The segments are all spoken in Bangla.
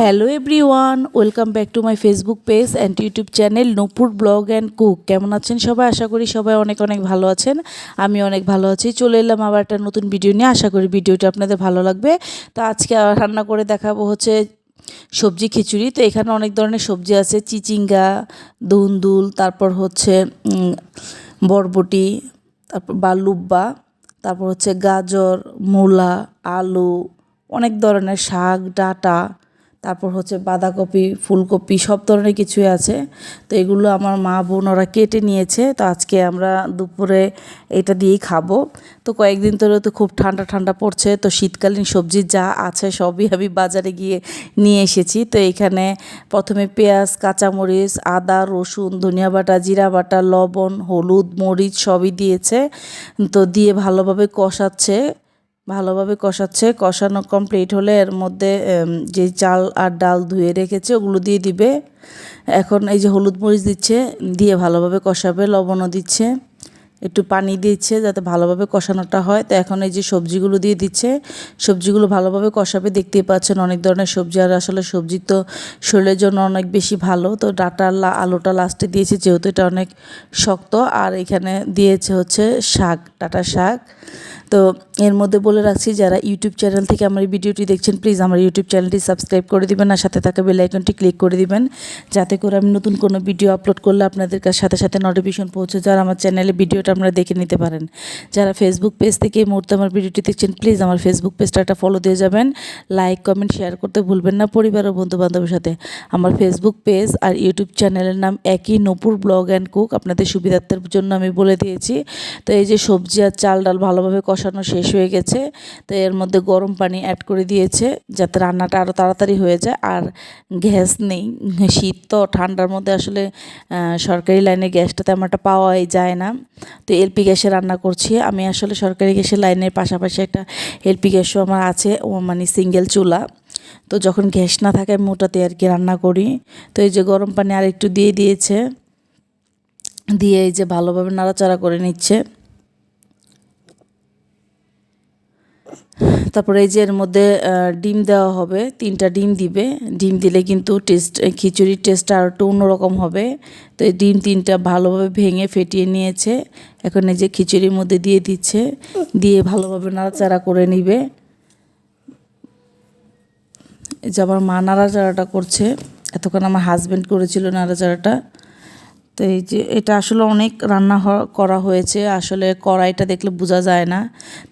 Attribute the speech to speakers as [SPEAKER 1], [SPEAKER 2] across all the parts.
[SPEAKER 1] Hello everyone welcome back to my Facebook page and YouTube channel Nupur blog and cook কেমন আছেন সবাই? আশা করি সবাই অনেক অনেক ভালো আছেন। আমি অনেক ভালো আছি। চলে এলাম আবার একটা নতুন ভিডিও নিয়ে। আশা করি ভিডিওটা আপনাদের ভালো লাগবে। তো আজকে রান্না করে দেখাবো হচ্ছে সবজি খিচুড়ি। তো এখানে অনেক ধরনের সবজি আছে। চিচিঙ্গা, দুন্দুল, তারপর হচ্ছে বরবটি, তারপর বা লুব্বা তারপর হচ্ছে গাজর, মূলা, আলু, অনেক ধরনের শাক, ডাঁটা তারপর হচ্ছে বাঁধাকপি, ফুলকপি, সব ধরনের কিছুই আছে। তো এগুলো আমার মা বোন ওরা কেটে নিয়েছে। তো আজকে আমরা দুপুরে এটা দিয়েই খাব। তো কয়েকদিন ধরে তো খুব ঠান্ডা ঠান্ডা পড়ছে। তো শীতকালীন সবজি যা আছে সবই আমি বাজারে গিয়ে নিয়ে এসেছি। তো এখানে প্রথমে পেঁয়াজ, কাঁচামরিচ, আদা, রসুন, ধনিয়া বাটা, জিরা বাটা, লবণ, হলুদ, মরিচ সবই দিয়েছে। তো দিয়ে ভালোভাবে কষাচ্ছে। ভালোভাবে কষাচ্ছে। কষানো কমপ্লিট হলে এর মধ্যে যে চাল আর ডাল ধুয়ে রেখেছে ওগুলো দিয়ে দিবে। এখন এই যে হলুদ মরিচ দিচ্ছে, দিয়ে ভালোভাবে কষাবে, লবণও দিচ্ছে। একটু পানি দিচ্ছে যাতে ভালোভাবে কষানোটা হয়। তো এখন এই যে সবজিগুলো দিয়ে দিচ্ছে, সবজিগুলো ভালোভাবে কষাবে। দেখতেই পাচ্ছেন অনেক ধরনের সবজি, আর আসলে সবজি তো শরীরের জন্য অনেক বেশি ভালো। তো ডাটা আলুটা লাস্টে দিয়েছে, যেহেতু এটা অনেক শক্ত। আর এখানে দিয়েছে হচ্ছে শাক, ডাটা শাক। তো এর মধ্যে বলে রাখছি, যারা ইউটিউব চ্যানেল থেকে আমার এই ভিডিওটি দেখছেন, প্লিজ আমার ইউটিউব চ্যানেলটি সাবস্ক্রাইব করে দিবেন, আর সাথে থাকা বেল আইকনটি ক্লিক করে দিবেন। যাতে করে আমি নতুন কোনো ভিডিও আপলোড করলে আপনাদের কাছে সাথে সাথে নোটিফিকেশন পৌঁছে যায়, আর আমার চ্যানেলে ভিডিওটা আপনারা দেখে নিতে পারেন। যারা ফেসবুক পেজ থেকে এই মুহূর্তে আমার ভিডিওটি দেখছেন প্লিজ আমার ফেসবুক পেজটা একটা ফলো দিয়ে যাবেন। লাইক কমেন্ট শেয়ার করতে ভুলবেন না পরিবার ও বন্ধু বান্ধবের সাথে। আমার ফেসবুক পেজ আর ইউটিউব চ্যানেলের নাম একই নপুর ব্লগ অ্যান্ড কুক। আপনাদের সুবিধার্থের জন্য আমি বলে দিয়েছি। তো এই যে সবজি আর চাল ডাল ভালোভাবে কষানো শেষ হয়ে গেছে, তো এর মধ্যে গরম পানি অ্যাড করে দিয়েছে, যাতে রান্নাটা আরও তাড়াতাড়ি হয়ে যায়। আর গ্যাস নেই, শীত তো ঠান্ডার মধ্যে আসলে সরকারি লাইনে গ্যাসটা তেমন একটা পাওয়াই যায় না। তো এলপি গ্যাসে রান্না করছি। আমি আসলে সরকারি গ্যাসের লাইনের পাশাপাশি একটা এলপি গ্যাসও আমার আছে মানে সিঙ্গেল চুলা। তো যখন গ্যাস না থাকে, আমি ওটাতে আর কি রান্না করি। তো এই যে গরম পানি আর একটু দিয়ে দিয়েছে। দিয়ে এই যে ভালোভাবে নাড়াচাড়া করে নিচ্ছে। তারপরে এই যে এর মধ্যে ডিম দেওয়া হবে, তিনটা ডিম দিবে। ডিম দিলে কিন্তু টেস্ট খিচুড়ির টেস্টটা আর একটু অন্যরকম হবে। তো এই ডিম তিনটা ভালোভাবে ভেঙে ফেটিয়ে নিয়েছে। এখন এই যে খিচুড়ির মধ্যে দিয়ে দিচ্ছে, দিয়ে ভালোভাবে নাড়াচাড়া করে নিবে। এই যে আমার মা নাড়াচাড়াটা করছে। এতক্ষণ আমার হাজব্যান্ড করেছিল নাড়াচাড়াটা। তো এই যে এটা আসলে অনেক রান্না করা হয়েছে। আসলে কড়াইটা দেখলে বোঝা যায় না।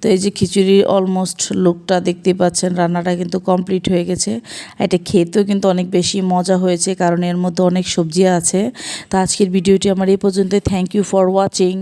[SPEAKER 1] তো এই যে খিচুড়ি অলমোস্ট লুকটা দেখতে পাচ্ছেন, রান্নাটা কিন্তু কমপ্লিট হয়ে গেছে। এটা খেতেও কিন্তু অনেক বেশি মজা হয়েছে, কারণ এর মধ্যে অনেক সবজি আছে। তো আজকের ভিডিওটি আমার এই পর্যন্ত থ্যাংক ইউ ফর ওয়াচিং